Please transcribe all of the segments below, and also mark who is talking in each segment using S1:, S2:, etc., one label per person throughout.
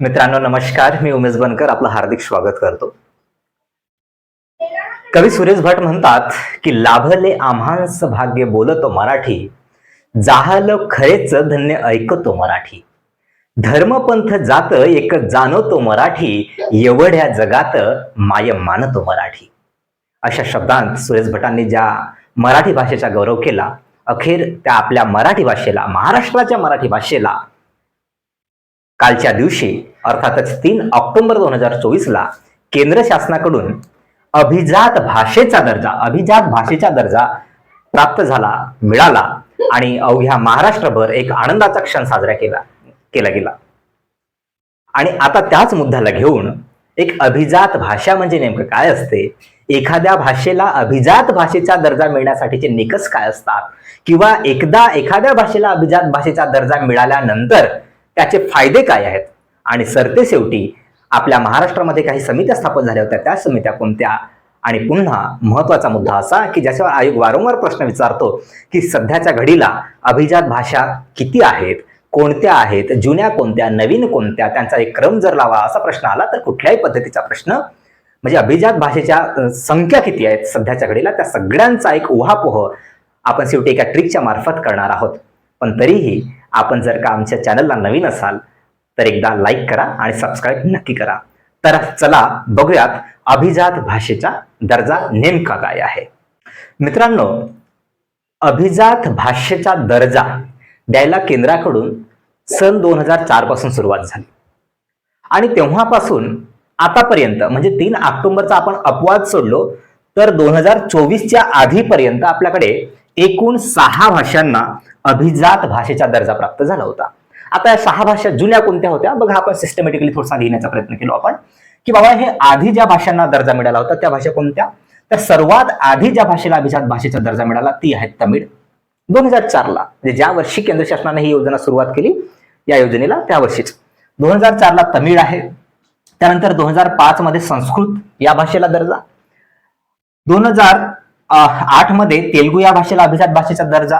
S1: मित्रांनो नमस्कार. मी उमेश बनकर. आपलं हार्दिक स्वागत करतो. कवी सुरेश भट म्हणतात की लाभले आम्हांस भाग्य बोलतो मराठी. जाहल खरेच धन्य ऐकतो मराठी. धर्मपंथ जात एक जाणवतो मराठी. एवढ्या जगात माय मानतो मराठी. अशा शब्दांत सुरेश भटांनी ज्या मराठी भाषेचा गौरव केला अखेर त्या आपल्या मराठी भाषेला महाराष्ट्राच्या मराठी भाषेला कालच्या दिवशी अर्थातच तीन ऑक्टोबर दोन हजार चोवीस ला केंद्र शासनाकडून अभिजात भाषेचा दर्जा अभिजात भाषेचा दर्जा प्राप्त झाला मिळाला आणि अवघ्या महाराष्ट्रभर एक आनंदाचा क्षण साजरा केला केला गेला. आणि आता त्याच मुद्द्याला घेऊन एक अभिजात भाषा म्हणजे नेमकं काय असते? एखाद्या भाषेला अभिजात भाषेचा दर्जा मिळण्यासाठीचे निकष काय असतात? किंवा एकदा एखाद्या भाषेला अभिजात भाषेचा दर्जा मिळाल्यानंतर त्याचे फायदे काय आहेत? आणि सरते शेवटी आपल्या महाराष्ट्रामध्ये काही समित्या स्थापन झाल्या होत्या. त्या समित्या कोणत्या? आणि पुन्हा महत्त्वाचा मुद्दा असा की ज्याच्यावर आयोग वारंवार प्रश्न विचारतो की सध्याच्या घडीला अभिजात भाषा किती आहेत? कोणत्या आहेत? जुन्या कोणत्या? नवीन कोणत्या? त्यांचा एक क्रम जर लावा असा प्रश्न आला तर कुठल्याही पद्धतीचा प्रश्न म्हणजे अभिजात भाषेच्या संख्या किती आहेत सध्याच्या घडीला? त्या सगळ्यांचा एक उहापोह आपण शेवटी एका ट्रिकच्या मार्फत करणार आहोत. पण तरीही आपण जर का आमच्या चॅनलला नवीन असाल तर एकदा लाईक करा आणि सबस्क्राईब नक्की करा. तर चला बघूयात अभिजात भाषेचा दर्जा नेमका काय आहे. मित्रांनो अभिजात भाषेचा दर्जा द्यायला केंद्राकडून सन दोन हजार चारपासून सुरुवात झाली. आणि तेव्हापासून आतापर्यंत म्हणजे तीन ऑक्टोबरचा आपण अपवाद सोडलो तर दोन हजार चोवीसच्या आधीपर्यंत आपल्याकडे एकूण सहा भाषांना अभिजात भाषेचा दर्जा प्राप्त झाला होता. आता या सहा भाषा जुन्या कोणत्या होत्या? बघा आपण सिस्टमॅटिकली थोडासा लिहिण्याचा प्रयत्न केलो आपण. की बाबा हे आधी ज्या भाषांना दर्जा मिळाला होता त्या भाषा कोणत्या? तर सर्वात आधी ज्या भाषेला अभिजात भाषेचा दर्जा मिळाला ती आहे तमिळ. दोन हजार चारला म्हणजे ज्या वर्षी केंद्र शासनाने ही योजना सुरुवात केली या योजनेला त्या वर्षीच. दोन हजार चारला तमिळ आहे. त्यानंतर दोन हजार पाच मध्ये संस्कृत या भाषेला दर्जा. दोन हजार आठमध्ये तेलगू या भाषेला अभिजात भाषेचा दर्जा.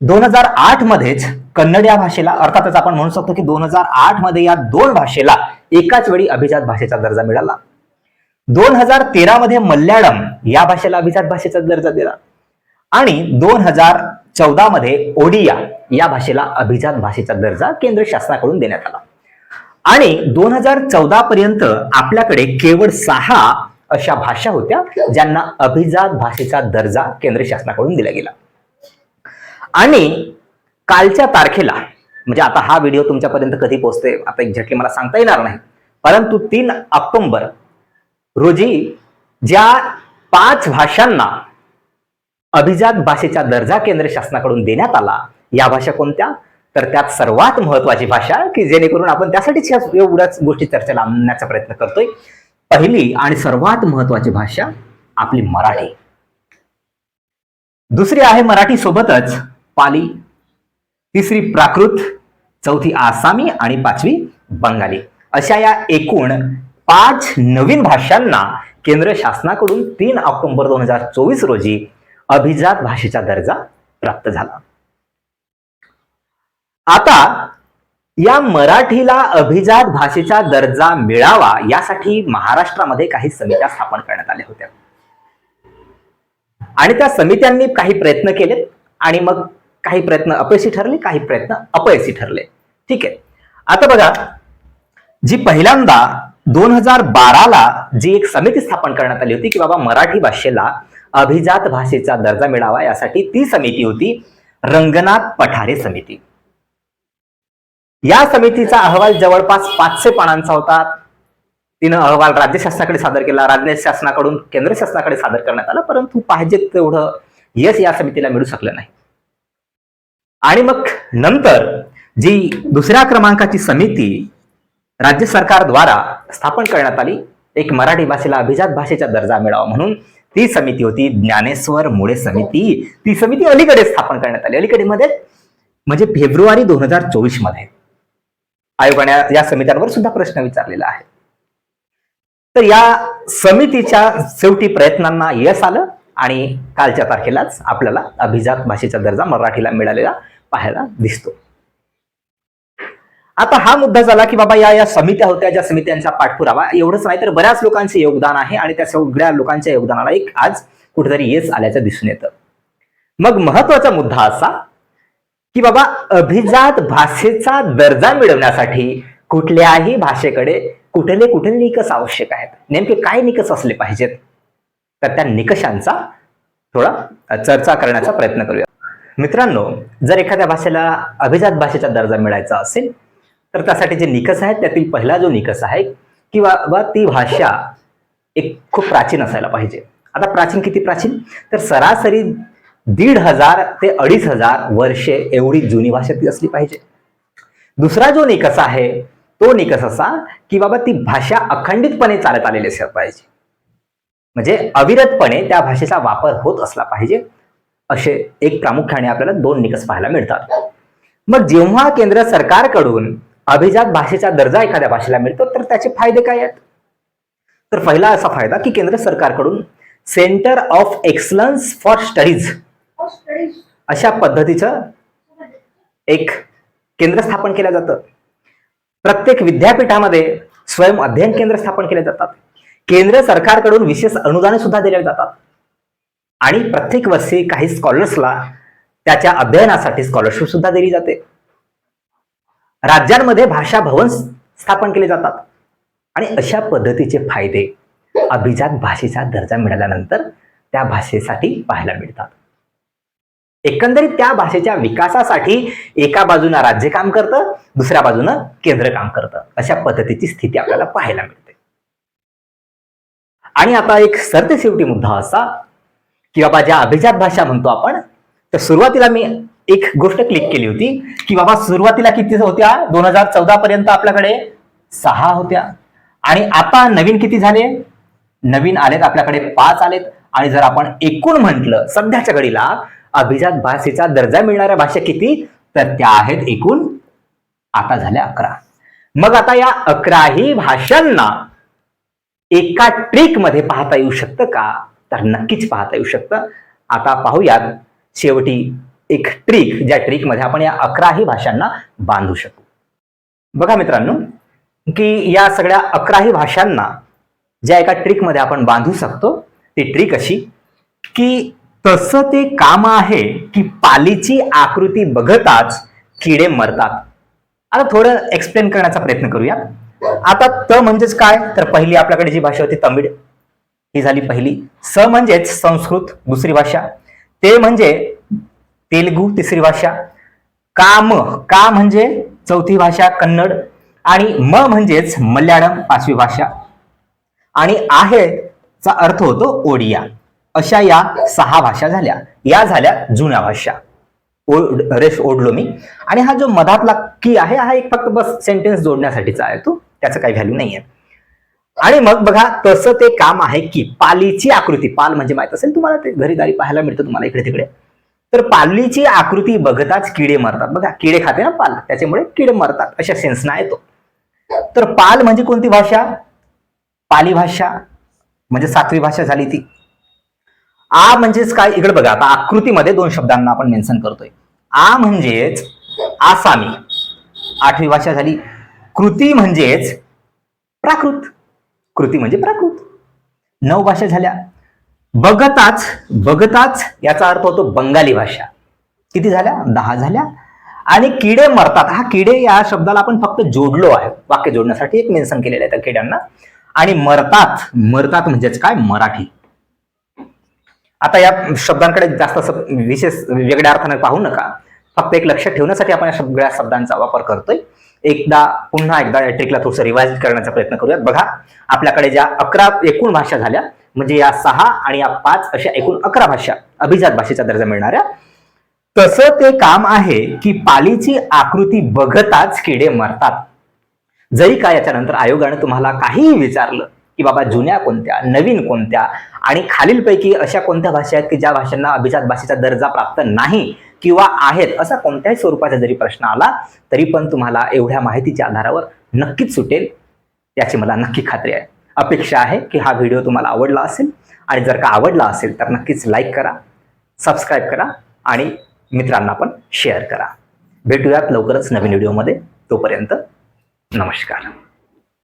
S1: दोन हजार आठ मध्येच कन्नड या भाषेला अर्थातच आपण म्हणू शकतो की दोन हजार आठमध्ये या दोन भाषेला एकाच वेळी अभिजात भाषेचा दर्जा मिळाला. दोन हजार तेरा मध्ये मल्याळम या भाषेला अभिजात भाषेचा दर्जा दिला. आणि दोन हजार चौदा मध्ये ओडिया या भाषेला अभिजात भाषेचा दर्जा केंद्र शासनाकडून देण्यात आला. आणि दोन हजार चौदा पर्यंत आपल्याकडे केवळ सहा अशा भाषा होत्या ज्यांना अभिजात भाषेचा दर्जा केंद्र शासनाकडून दिला गेला. आणि कालच्या तारखेला म्हणजे आता हा व्हिडिओ तुमच्यापर्यंत कधी पोहोचते आता एक्झॅक्टली मला सांगता येणार नाही. परंतु तीन ऑक्टोबर रोजी ज्या पाच भाषांना अभिजात भाषेचा दर्जा केंद्र शासनाकडून देण्यात आला या भाषा कोणत्या? तर त्यात सर्वात महत्वाची भाषा की जेणेकरून आपण त्यासाठीच या एवढ्याच गोष्टी चर्चेला आणण्याचा प्रयत्न करतोय. पहिली आणि सर्वात महत्वाची भाषा आपली मराठी. दुसरी आहे मराठी सोबतच पाली तिसरी प्राकृत चौथी आसामी आणि पाचवी बंगाली. अशा या एकूण पाच नवीन भाषांना केंद्र शासनाकडून तीन ऑक्टोबर दोन हजार चोवीस रोजी अभिजात भाषेचा दर्जा प्राप्त झाला. आता या मराठीला अभिजात भाषेचा दर्जा मिळावा यासाठी महाराष्ट्रामध्ये काही समित्या स्थापन करण्यात आल्या होत्या. आणि त्या समित्यांनी काही प्रयत्न केले आणि मग काही प्रयत्न अपयशी ठरले काही प्रयत्न अपयशी ठरले. ठीक आहे. आता बघा जी पहिल्यांदा दोन हजार बाराला जी एक समिती स्थापन करण्यात आली होती की बाबा मराठी भाषेला अभिजात भाषेचा दर्जा मिळावा यासाठी ती समिती होती रंगनाथ पठारे समिती. या समितीचा अहवाल जवळपास पाचशे पानांचा होता. तिनं अहवाल राज्य शासनाकडे सादर केला राज्य शासनाकडून केंद्र शासनाकडे सादर करण्यात आला परंतु पाहिजे तेवढं यश या समितीला मिळू शकलं नाही. आणि मग नंतर जी दुसऱ्या क्रमांकाची समिती राज्य सरकारद्वारा स्थापन करण्यात आली एक मराठी भाषेला अभिजात भाषेचा दर्जा मिळावा म्हणून ती समिती होती ज्ञानेश्वर मुळे समिती. ती समिती अलीकडे स्थापन करण्यात आली. अलीकडे मध्ये म्हणजे फेब्रुवारी दोन हजार चोवीसमध्ये. आयोगाने या समित्यांवर सुद्धा प्रश्न विचारलेला आहे. तर या समितीच्या शेवटी प्रयत्नांना यश आलं आणि कालच्या तारखेलाच आपल्याला अभिजात भाषेचा दर्जा मराठीला मिळालेला पाहायला दिसतो. आता हा मुद्दा झाला की बाबा या या समित्या होत्या ज्या समित्यांचा पाठपुरावा एवढंच नाही तर बऱ्याच लोकांचे योगदान आहे आणि त्या सगळ्या लोकांच्या योगदानाला एक आज कुठेतरी येस आल्याचं दिसून येतं. मग महत्त्वाचा मुद्दा असा की बाबा अभिजात भाषेचा दर्जा मिळवण्यासाठी कुठल्याही भाषेकडे कुठले कुठले निकष आवश्यक आहेत? नेमके काय निकष असले पाहिजेत? तर त्या निकषांचा थोडा चर्चा करण्याचा प्रयत्न करूया. मित्रांनो जर एखाद्या भाषेला अभिजात भाषेचा दर्जा मिळायचा असेल तर त्यासाठी जे निकष आहेत त्यातील पहिला जो निकष आहे की बाबा ती भाषा एक खूप प्राचीन असायला पाहिजे. आता प्राचीन किती प्राचीन? तर सरासरी दीड हजार ते अडीच हजार वर्षे एवढी जुनी भाषा ती असली पाहिजे. दुसरा जो निकष आहे तो निकष असा की बाबा ती भाषा अखंडितपणे चालत आलेली असली पाहिजे. म्हणजे अविरतपणे त्या भाषेचा वापर होत असला पाहिजे असे एक प्रामुख्याने आपल्याला दोन निकष पाहायला मिळतात. मग जेव्हा केंद्र सरकारकडून अभिजात भाषेचा दर्जा एखाद्या भाषेला मिळतो तर त्याचे फायदे काय आहेत? तर पहिला असा फायदा की केंद्र सरकारकडून centre of excellence for studies अशा पद्धतीचं एक केंद्र स्थापन केलं जातं. प्रत्येक विद्यापीठामध्ये स्वयं अध्ययन केंद्र स्थापन केले जातात. केंद्र सरकारकडून विशेष अनुदाने सुद्धा दिले जातात. आणि प्रत्येक वर्षी काही स्कॉलर्सला त्याच्या अध्ययनासाठी स्कॉलरशिप सुद्धा दिली जाते. राज्यांमध्ये भाषा भवन स्थापन केले जातात. आणि अशा पद्धतीचे फायदे अभिजात भाषेचा दर्जा मिळाल्यानंतर त्या भाषेसाठी पाहायला मिळतात. एकंदरीत त्या भाषेच्या विकासासाठी एका बाजूनं राज्य काम करतं दुसऱ्या बाजूनं केंद्र काम करतं. अशा पद्धतीची स्थिती आपल्याला पाहायला मिळते. आणि आता एक सरतेशेवटी मुद्दा असा की बाबा ज्या अभिजात भाषा म्हणतो आपण तर सुरुवातीला मी एक गोष्ट क्लिक केली होती की बाबा सुरुवातीला किती होत्या? दोन हजार चौदा पर्यंत आपल्याकडे सहा होत्या. आणि आता नवीन किती झाले? नवीन आलेत आपल्याकडे पाच आलेत. आणि जर आपण एकूण म्हटलं सध्याच्या घडीला अभिजात भाषेचा दर्जा मिळणाऱ्या भाषा किती? तर त्या आहेत एकूण आता झाल्या अकरा. मग आता या अकराही भाषांना एका ट्रिकमध्ये पाहता येऊ शकतं का? तर नक्कीच पाहता येऊ शकतं. आता पाहूयात. शेवटी एक ट्रिक ज्या ट्रिकमध्ये आपण या अकराही भाषांना बांधू शकू. बघा मित्रांनो की या सगळ्या अकराही भाषांना ज्या एका ट्रिकमध्ये आपण बांधू शकतो ती ट्रिक अशी की तसं ते काम आहे की पालीची आकृती बघताच किडे मरतात. आता थोडं एक्सप्लेन करण्याचा प्रयत्न करूया आता त म्हणजेच काय? तर पहिली आपल्याकडे जी भाषा होती तमिळ ही झाली पहिली. स म्हणजेच संस्कृत दुसरी भाषा. ते म्हणजे तेलगू तिसरी भाषा. काम का म्हणजे चौथी भाषा कन्नड आणि म म्हणजेच मल्याळम पाचवी भाषा. आणि आहे चा अर्थ होतो ओडिया. अशा या सहा भाषा झाल्या. या झाल्या जुन्या भाषा. ओढ रेश ओढलो मी. आणि हा जो मधातला की आहे हा एक फक्त बस सेंटेन्स जोडण्यासाठीचा आहे तो. त्याचं काही व्हॅल्यू नाहीये. आणि मग बघा तसं ते काम आहे की पालीची आकृती पाल म्हणजे माहीत असेल तुम्हाला ते घरी गाडी पाहायला मिळतं तुम्हाला इकडे तिकडे. तर पालीची आकृती बघताच किडे मरतात. बघा किडे खाते ना पाल? त्याच्यामुळे किडे मरतात. अशा सेन्सना येतो. तर पाल म्हणजे कोणती भाषा? पाली भाषा म्हणजे सातवी भाषा झाली ती. आ म्हणजेच काय? इकडे बघा आता आकृतीमध्ये दोन शब्दांना आपण मेन्शन करतोय. आ म्हणजेच आसामी. आठवी भाषा झाली. कृती म्हणजेच प्राकृत. कृती म्हणजे प्राकृत. नऊ भाषा झाल्या. बघताच बघताच याचा अर्थ होतो बंगाली भाषा. किती झाल्या? दहा झाल्या. आणि किडे मरतात. हा किडे या शब्दाला आपण फक्त जोडलो आहे. वाक्य जोडण्यासाठी एक मेन्शन केलेलं आहे त्या किड्यांना. आणि मरतात मरतात म्हणजेच काय? मराठी. आता या शब्दांकडे जास्त असं विशेष वेगळ्या अर्थाने पाहू नका. फक्त एक लक्ष ठेवण्यासाठी आपण या सगळ्या शब्दांचा वापर करतोय. एकदा पुन्हा एकदा या ट्रिकला थोडंसं रिवाइज करण्याचा प्रयत्न करूयात. बघा आपल्याकडे ज्या अकरा एकूण भाषा झाल्या म्हणजे या सहा आणि या पाच अशा एकूण अकरा भाषा अभिजात भाषेचा दर्जा मिळणाऱ्या. तसं ते काम आहे की पालीची आकृती बघताच किडे मरतात. जरी का याच्यानंतर आयोगाने तुम्हाला काहीही विचारलं की बाबा जुन्या कोणत्या नवीन कोणत्या आणि खालीलपैकी अशा कोणत्या भाषा आहेत की ज्या भाषांना अभिजात भाषेचा दर्जा प्राप्त नाही किंवा आहेत असा कोणत्याही स्वरूपाचा जरी प्रश्न आला तरी पण तुम्हाला एवढ्या माहितीच्या आधारावर नक्कीच सुटेल याची मला नक्की खात्री आहे. अपेक्षा आहे की हा व्हिडिओ तुम्हाला आवडला असेल आणि जर का आवडला असेल तर नक्कीच लाईक करा सबस्क्राईब करा आणि मित्रांना पण शेअर करा. भेटूयात लवकरच नवीन व्हिडिओमध्ये. तोपर्यंत नमस्कार.